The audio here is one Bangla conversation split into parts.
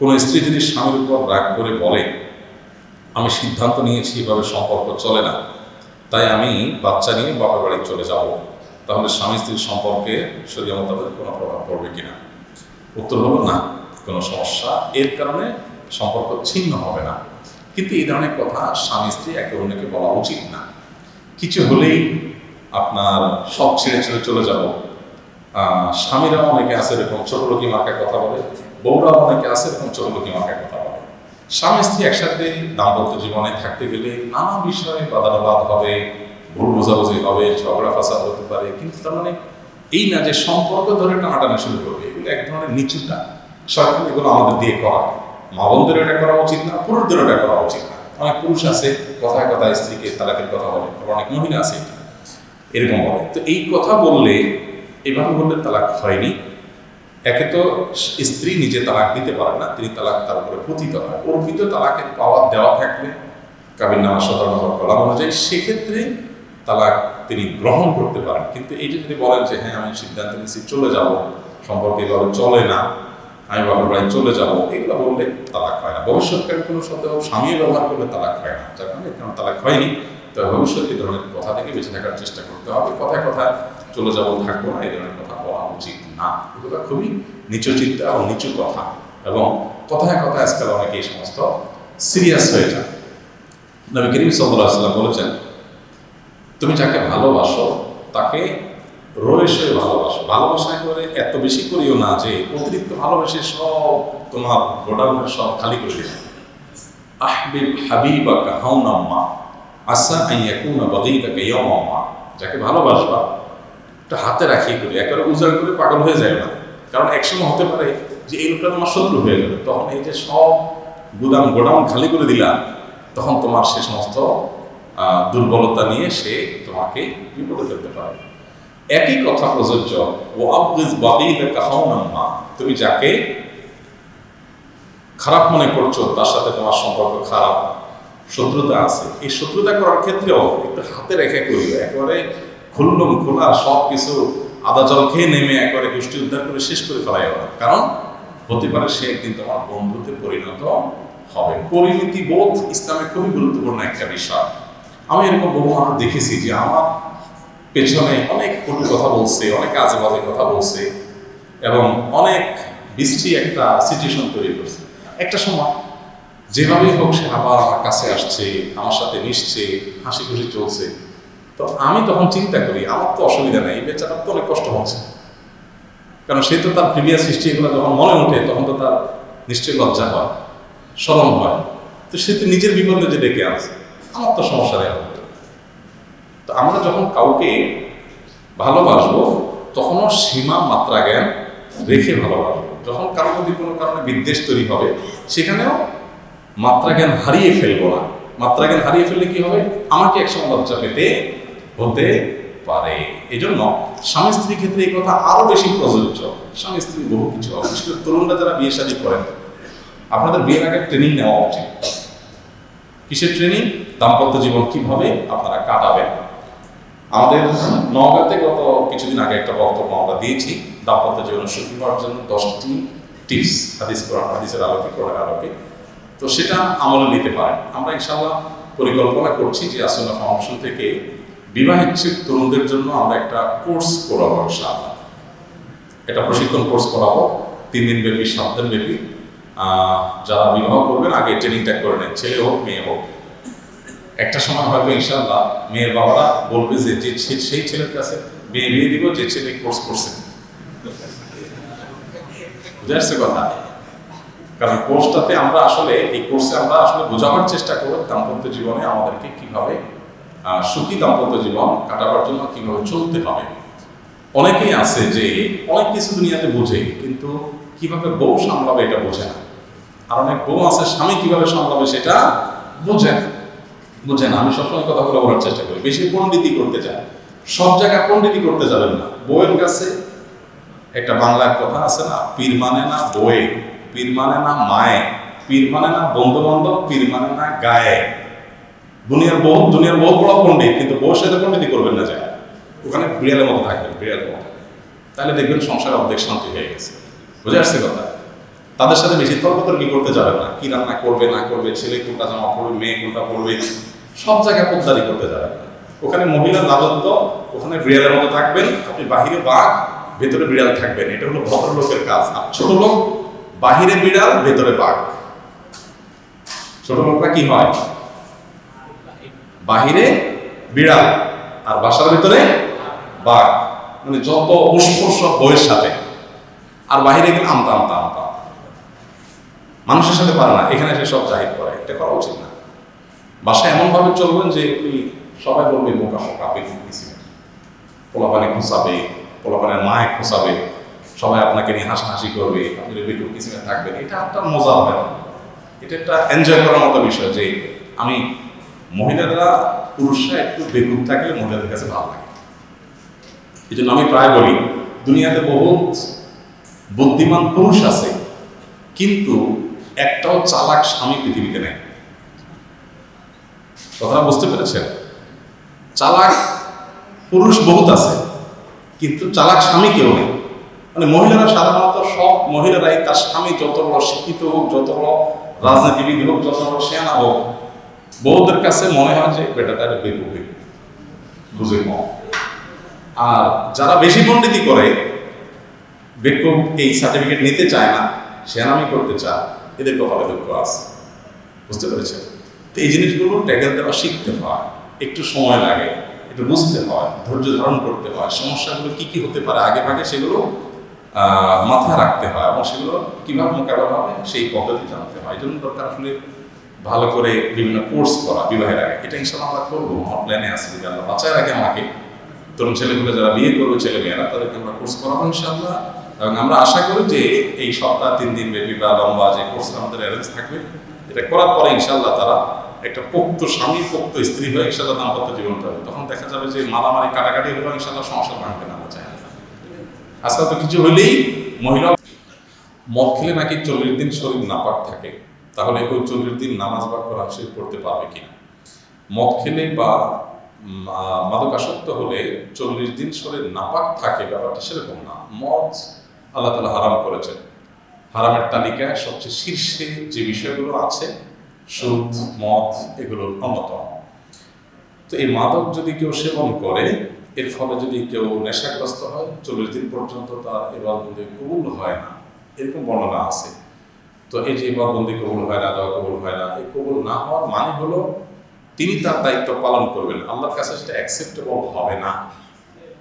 কোনো স্ত্রী যদি স্বামীর উপর রাগ করে বলে আমি সিদ্ধান্ত নিয়েছি এভাবে সম্পর্ক চলে না। তাই আমি বাচ্চা নিয়ে বাপের বাড়ি চলে যাব। তাহলে স্বামী স্ত্রীর সম্পর্কে শরীর মোতাবেক কোনো প্রভাব পড়বে কিনা? উত্তর হলো না কোনো সমস্যা। এর কারণে সম্পর্ক ছিন্ন হবে না। কিন্তু এই ধরনের কথা স্বামী স্ত্রী একে অন্যকে বলা উচিত না। কিছু হলেই আপনার সব ছেড়ে ছেড়ে চলে যাব। আহ, স্বামীরাও অনেকে আছে এরকম ছোট লোকি মার্কায় কথা বলে। বউরাও অনেকে আছে ছোট লোকি মার্কায় কথা বলে। স্বামী স্ত্রী একসাথে দাম্পত্য জীবনে থাকতে গেলে নানা বিষয়ে বাদানুবাদ হবে, ভুল বোঝাবুঝি হবে, ঝগড়া ফাসাদ হতে পারে, কিন্তু তার মানে এই না যে সম্পর্ক ধরে টানাটানি শুরু করবে, এগুলো এক ধরনের নিচুটা সরকার এগুলো আমাদের দিয়ে করা মা বোনদের এটা করা উচিত না, পুরুষদের এটা করা উচিত না। অনেক পুরুষ আছে, কথায় কথায় স্ত্রীকে তালাকের কথা বলে, আবার অনেক মহিলা আছে, এরকম বলে। তো এই কথা বললে, এভাবে বললে তালাক হয়নি। একে তো স্ত্রী নিজে তালাক দিতে পারে না, তিনি তালাক তার উপরে পতিত হয়। অর্পিত তালাকের পাওয়ার দেওয়া থাকলে কাবির নামা নম্বর কলাম অনুযায়ী সেক্ষেত্রে তালাক তিনি গ্রহণ করতে পারেন। কিন্তু এই যে যদি বলেন যে হ্যাঁ আমি সিদ্ধান্ত নিচ্ছি চলে যাব। সম্পর্কে এভাবে চলে না। আমি বাবার বাড়ি চলে যাব। এগুলো বললে তালাক হয় না। ভবিষ্যৎকালে কোনো শব্দ স্বামীও ব্যবহার করলে তালাক হয় না। যার কারণে এখানে তালাক হয়নি। তবে ভবিষ্যতে এই ধরনের কথা থেকে বেঁচে থাকার চেষ্টা করতে হবে। কথায় কথা চলে যাব, থাকব না, এই ধরনের কথা উচিত না। এগুলো খুবই নিচু চিন্তা ও নিচু কথা। এবং কথায় কথায় আজকাল অনেকে এই সমস্ত সিরিয়াস হয়ে যায়। নবী করিম সাল্লাহ সাল্লাম বলেছেন, তুমি যাকে ভালোবাসো, তাকে রয়েসে ভালোবাসো। ভালোবাসা করে এত বেশি করিও না যে অতিরিক্ত ভালোবেসে সব তোমার গোডাউনের সব খালি করে দিও আহবিব হাবিবাকা হাউনাম্মা আসা আইয়াকুনা বাগিকাকা ইয়ামাম্মা যাকে ভালোবাসবা একটা হাতে রাখিয়ে করি, একেবারে উজাড় করে পাগল হয়ে যায় না। কারণ একসময় হতে পারে যে এই লোকটা তোমার শত্রু হয়ে গেল। তখন এই যে সব গুদাম গোডাউন খালি করে দিলাম তখন তোমার সে সমস্ত দুর্বলতা নিয়ে সে তোমাকে বিপদে ফেলতে পারে। একই কথা প্রযোজ্য ও আব্দিস বাকিদা কাহাউনাম্মা তুমি যাকে খারাপ মনে করছ, তার সাথে তোমার সম্পর্ক খারাপ, শত্রুতা আছে। এই শত্রুতা করার ক্ষেত্রেও একটু হাতে রেখে করিও, একেবারে খুললুম খোলা সব কিছু আদা জল খেয়ে নেমে একবারে গোষ্ঠী উদ্ধার করে শেষ করে ফেলাই না কারণ হতে পারে সে একদিন তোমার বন্ধুতে পরিণত হবে। পরিণতি বোধ ইসলামে খুবই গুরুত্বপূর্ণ একটা বিষয়। আমি এরকম বহু মানুষ দেখেছি যে আমার পেছনে অনেক কটু কথা বলছে, অনেক আজে বাজে কথা বলছে এবং অনেক বৃষ্টি একটা সিচুয়েশন তৈরি করছে। একটা সময় যেভাবেই হোক সে আবার আমার কাছে আসছে, আমার সাথে মিশছে হাসি খুশি চলছে। তো আমি তখন চিন্তা করি, আমার তো অসুবিধা নেই বেচারা তো অনেক কষ্ট হচ্ছে। কারণ সে তো তার প্রিভিয়াস হিস্ট্রি এগুলো যখন মনে ওঠে, তখন তো তার নিশ্চয়ই লজ্জা হয় সরম হয়। তো সে তো নিজের বিপদে যে ডেকে আসে আমার তো সমস্যা নেই। তো আমরা যখন কাউকে ভালোবাসবো, তখনও সীমা, মাত্রা, জ্ঞান রেখে ভালোবাসবো। যখন কারও যদি কোনো কারণে বিদ্বেষ তৈরি হবে, সেখানেও মাত্রা জ্ঞান হারিয়ে ফেলব না। মাত্রা জ্ঞান হারিয়ে ফেললে কি হবে? আমাকে একসময় লজ্জা পেতে হতে পারে। এজন্য স্বামী স্ত্রীর ক্ষেত্রে এই কথা আরও বেশি প্রযোজ্য। স্বামী স্ত্রী বহু কিছু করে তরুণরা যারা বিয়ে শাদী করেন, আপনাদের বিয়ের আগে ট্রেনিং নেওয়া উচিত। কিসের ট্রেনিং দাম্পত্য জীবন কীভাবে আপনারা কাটাবেন? আমাদের নওগাঁতে গত কিছুদিন আগে একটা বক্তব্য আমরা দিয়েছি, দাম্পত্য জীবন সুখী হওয়ার জন্য দশটি টিপস হাদিস কোরআন, হাদিসের আলোকে কোরআন আলোকে। তো সেটা আমলে নিতে পারেন। আমরা ইনশাল্লাহ পরিকল্পনা করছি যে আসনা ফাউন্ডেশন থেকে বিবাহিচ্ছিক তরুণদের জন্য আমরা একটা কোর্স করাবো, ইনশাআল্লাহ। এটা প্রশিক্ষণ কোর্স করাবো, তিন দিন ব্যাপী, সাত দিন ব্যাপী। যারা বিবাহ করবেন, আগে ট্রেনিংটা করে নেন, ছেলে হোক, মেয়ে হোক। একটা সময় হয়তো ইনশাল্লাহ মেয়ের বাবারা বলবে যে যে সেই ছেলের কাছে বিয়ে বিয়ে দিব, যে ছেলে কোর্স করছে। বুঝে কথা? কারণ কোর্সটাতে আমরা আসলে, এই কোর্সে আমরা আসলে বোঝাবার চেষ্টা করব দাম্পত্য জীবনে আমাদেরকে কীভাবে সুখী দাম্পত্য জীবন কাটাবার জন্য কীভাবে চলতে হবে? অনেকেই আছে যে অনেক কিছু দুনিয়াতে বোঝে, কিন্তু কীভাবে বউ সামলাবে এটা বোঝে না। আর অনেক বউ আছে, স্বামী কীভাবে সামলাবে সেটা বোঝে না। বুঝে না। আমি সবসময় কথা বলে বলার চেষ্টা করি। বেশি পণ্ডিতি করতে চাই সব জায়গায় পণ্ডিতি করতে যাবেন না। বউয়ের কাছে একটা বাংলার কথা আছে না, পীর মানে না বয়ে পীর মানে না মায়ে, পীর মানে না বন্ধু বান্ধব পীর মানে না গায়ে। দুনিয়ার বহু দুনিয়ার বহু বড় পণ্ডিত, কিন্তু বউর সাথে পণ্ডিতি করবেন না যায়। ওখানে বিড়ালের মতো থাকবেন, বিড়ালের মতো। তাহলে দেখবেন সংসার অর্ধেক শান্তি হয়ে গেছে। বুঝে আসছে কথা? তাদের সাথে বেশি তর্কতর্কি করতে যাবেন না? কি রান্না করবে, না করবে, ছেলে কোনটা জামা পড়বে মেয়ে কোনটা পড়বে সব জায়গায় পোদ্দারি করতে যাবেন না। ওখানে মহিলার রাজত্ব, ওখানে বিড়ালের মতো থাকবেন, আপনি বাহিরে বাঘ, ভেতরে বিড়াল থাকবেন। এটা হলো ভদ্রলোকের কাজ। আর ছোট লোক, বাহিরে বিড়াল, ভেতরে বাঘ। ছোট লোকরা কি হয়? বিড়াল আর বাসার ভিতরে বাঘ। মানে যত উস্ফুস সব বইয়ের সাথে। আর বাহিরে গেলে আমতা আমতা আমতা। মানুষের সাথে পারে না, এখানে সে সব জাহির করে, এটা করা উচিত না। বাসায় এমন ভাবে চলবেন যে তুই সবাই বলবে মোকা মোকা বেশি পোলাপানে খুঁচাবে পোলাপানের মায়ে খুঁচাবে সবাই আপনাকে নিয়ে হাসাহাসি করবে, আপনি বেটু কিসিমে থাকবেন। এটা একটা মজা হবে এটা একটা এনজয় করার মতো বিষয় যে আমি মহিলারা পুরুষরা একটু বেকুব থাকলে মহিলাদের কাছে ভালো লাগে। এই জন্য আমি প্রায় বলি, দুনিয়াতে বহুত বুদ্ধিমান পুরুষ আছে, কিন্তু একটাও চালাক স্বামী পৃথিবীতে নেই। কথাটা বুঝতে পেরেছেন? চালাক পুরুষ বহুত আছে, কিন্তু চালাক স্বামী কেউ নেই। মানে মহিলারা সাধারণত সব মহিলারাই তার স্বামী যত বড় শিক্ষিত হোক, যত বড় রাজনীতিবিদ হোক, যত বড় সেনা হোক বউদের কাছে মনে হয় যে বেটাটার বেকুবে বুঝে কম আর যারা বেশি পণ্ডিতি করে, বেকুব এই সার্টিফিকেট নিতে চায় না, সেনামি করতে চায়, এদের কপালে দুঃখ আছে। বুঝতে পেরেছেন? তো এই জিনিসগুলো ট্যাগেল দেওয়া শিখতে হয়। একটু সময় লাগে, একটু বুঝতে হয়, ধৈর্য ধারণ করতে হয়। সমস্যাগুলো কি কি হতে পারে? আগে ভাগে সেগুলো মাথায় রাখতে হয় এবং সেগুলো কীভাবে মোকাবেলা হবে, সেই পদ্ধতি জানতে হয়। এই জন্য দরকার আসলে ভালো করে বিভিন্ন কোর্স করা, বিবাহের আগে। এটা ইনশাল্লাহ আমরা করব। আসবে যদি আল্লাহ বাঁচায় রাখে আমাকে। তরুণ ছেলেগুলো যারা বিয়ে করবে ছেলে মেয়েরা তাদেরকে আমরা কোর্স করাবো ইনশাল্লাহ এবং আমরা আশা করি যে এই সপ্তাহ তিন দিন ব্যাপী বা লম্বা যে কোর্স আমাদের অ্যারেঞ্জ থাকবে, এটা করার পরে ইনশাল্লাহ তারা একটা পোক্ত স্বামী, পোক্ত স্ত্রী হয়ে ইনশাল্লাহ দাম্পত্য জীবন পাবে তখন দেখা যাবে যে মারামারি কাটাকাটি হলো ইনশাল্লাহ সংসার ভাঙবে না আমরা চাই। আজকাল তো কিছু হলেই মহিলা মদ খেলে নাকি চল্লিশ দিন শরীর নাপাক থাকে। তাহলে ওই চল্লিশ দিন নামাজ বা কোরআন শরীফ পড়তে পারবে কিনা? মদ খেলে বা মাদকাসক্ত হলে চল্লিশ দিন শরীর নাপাক থাকে, ব্যাপারটা সেরকম না। মদ আল্লাহ তালা হারাম করেছেন। হারামের তালিকায় সবচেয়ে শীর্ষে যে বিষয়গুলো আছে, সুদ, মদ, এগুলোর অন্যতম। তো এই মাদক যদি কেউ সেবন করে, এর ফলে যদি কেউ নেশাগ্রস্ত হয়, চল্লিশ দিন পর্যন্ত তার এবার কবুল হয় না। এরকম বর্ণনা আছে। তো এই যে এবার বন্দি কবুল হয় না দেওয়া কবুল হয় না, এই কবুল না হওয়ার মানে হলো তিনি তার দায়িত্ব পালন করবেন। আল্লাহর কাছে সেটা অ্যাকসেপ্টেবল হবে না।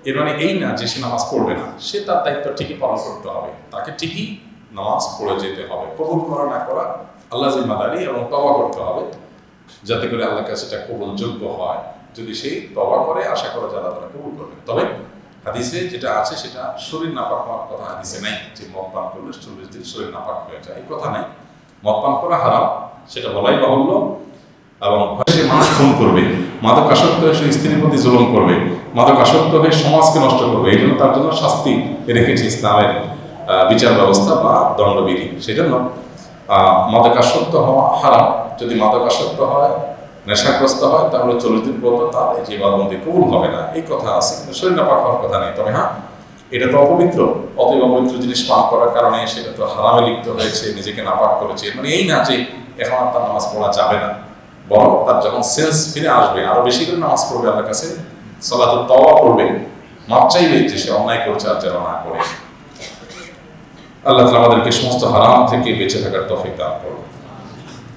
এর মানে এই না যে সে নামাজ পড়বে না, সে তার দায়িত্ব ঠিকই পালন করতে হবে। তাকে ঠিকই নামাজ পড়ে যেতে হবে। কবুল করা না করা আল্লাহ জিম্মাদারি এবং তবা করতে হবে, যাতে করে আল্লাহর কাছে এটা কবুলযোগ্য হয়। যদি সেই তবা করে, আশা করা আল্লাহ তারা কবুল করবে তবে হাদিসে যেটা আছে সেটা শরীর নাপাক হওয়ার কথা হাদিসে নাই, যে মদ পান করলে চল্লিশ দিন শরীর নাপাক হয়ে যায়, এই কথা নাই। মদ পান করা হারাম, সেটা বলাই বাহুল্য। এবং সে মানুষ খুন করবে মাদক আসক্ত হয়ে সে স্ত্রীর প্রতি জুলুম করবে মাদক আসক্ত হয়ে সমাজকে নষ্ট করবে, এই জন্য তার জন্য শাস্তি রেখেছে ইসলামের বিচার ব্যবস্থা বা দণ্ডবিধি। সেই জন্য মাদকাসক্ত হওয়া হারাম। যদি মাদকাসক্ত হয় নেশাগ্রস্ত হয়, তাহলে চল্লিশ দিন পর্যন্ত তার এই জীবাবন্দি কবুল হবে না। এই কথা আছে, কিন্তু শরীর নাপাক হওয়ার কথা নেই। তবে হ্যাঁ এটা তো অপবিত্র। অতএব অপবিত্র জিনিস পান করার কারণে সেটা তো হারামে লিপ্ত হয়েছে, নিজেকে নাপাক করেছে। মানে এই না যে এখন আর তার নামাজ পড়া যাবে না, বরং তার যখন সেন্স ফিরে আসবে, আরও বেশি করে নামাজ পড়বে আল্লাহর কাছে সলাত তওয়া করবে মাপ চাইবে যে সে অন্যায় করছে আর যেন না করে। আল্লাহ আমাদেরকে সমস্ত হারাম থেকে বেঁচে থাকার তৌফিক দান করুন।